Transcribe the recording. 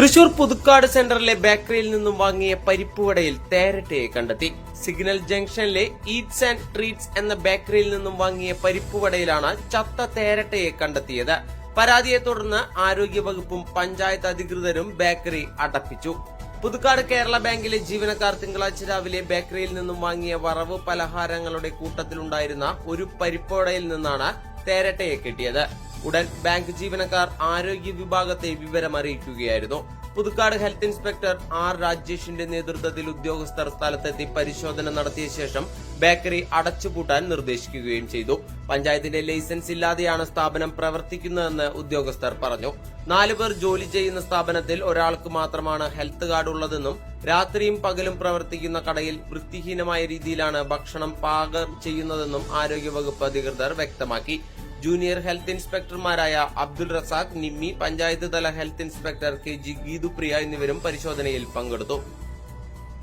തൃശൂർ പുതുക്കാട് സെന്ററിലെ ബേക്കറിയിൽ നിന്നും വാങ്ങിയ പരിപ്പുവടയിൽ തേരട്ടയെ കണ്ടെത്തി. സിഗ്നൽ ജംഗ്ഷനിലെ ഈറ്റ്സ് ആൻഡ് ട്രീറ്റ്സ് എന്ന ബേക്കറിയിൽ നിന്നും വാങ്ങിയ പരിപ്പുവടയിലാണ് ചത്ത തേരട്ടയെ കണ്ടെത്തിയത്. പരാതിയെ തുടർന്ന് ആരോഗ്യവകുപ്പും പഞ്ചായത്ത് അധികൃതരും ബേക്കറി അടപ്പിച്ചു. പുതുക്കാട് കേരള ബാങ്കിലെ ജീവനക്കാർ തിങ്കളാഴ്ച രാവിലെ ബേക്കറിയിൽ നിന്നും വാങ്ങിയ വറവ് പലഹാരങ്ങളുടെ കൂട്ടത്തിലുണ്ടായിരുന്ന ഒരു പരിപ്പുവടയിൽ നിന്നാണ് തേരട്ടയെ കിട്ടിയത്. ഉടൻ ബാങ്ക് ജീവനക്കാർ ആരോഗ്യ വിഭാഗത്തെ വിവരം അറിയിക്കുകയായിരുന്നു പുതുക്കാട് ഹെൽത്ത് ഇൻസ്പെക്ടർ ആർ രാജേഷിന്റെ നേതൃത്വത്തിൽ ഉദ്യോഗസ്ഥർ സ്ഥലത്തെത്തി പരിശോധന നടത്തിയ ശേഷം ബേക്കറി അടച്ചുപൂട്ടാൻ നിർദ്ദേശിക്കുകയും ചെയ്തു. പഞ്ചായത്തിന്റെ ലൈസൻസ് ഇല്ലാതെയാണ് സ്ഥാപനം പ്രവർത്തിക്കുന്നതെന്ന് ഉദ്യോഗസ്ഥർ പറഞ്ഞു. നാലുപേർ ജോലി ചെയ്യുന്ന സ്ഥാപനത്തിൽ ഒരാൾക്ക് മാത്രമാണ് ഹെൽത്ത് കാർഡ് ഉള്ളതെന്നും രാത്രിയും പകലും പ്രവർത്തിക്കുന്ന കടയിൽ വൃത്തിഹീനമായ രീതിയിലാണ് ഭക്ഷണം പാകം ചെയ്യുന്നതെന്നും ആരോഗ്യവകുപ്പ് അധികൃതർ വ്യക്തമാക്കി. ജൂനിയർ ഹെൽത്ത് ഇൻസ്പെക്ടർമാരായ അബ്ദുൾ റസാഖ് നിമ്മി പഞ്ചായത്ത് തല health inspector K G Geethupriya എന്നിവരും പരിശോധനയിൽ പങ്കെടുത്തു.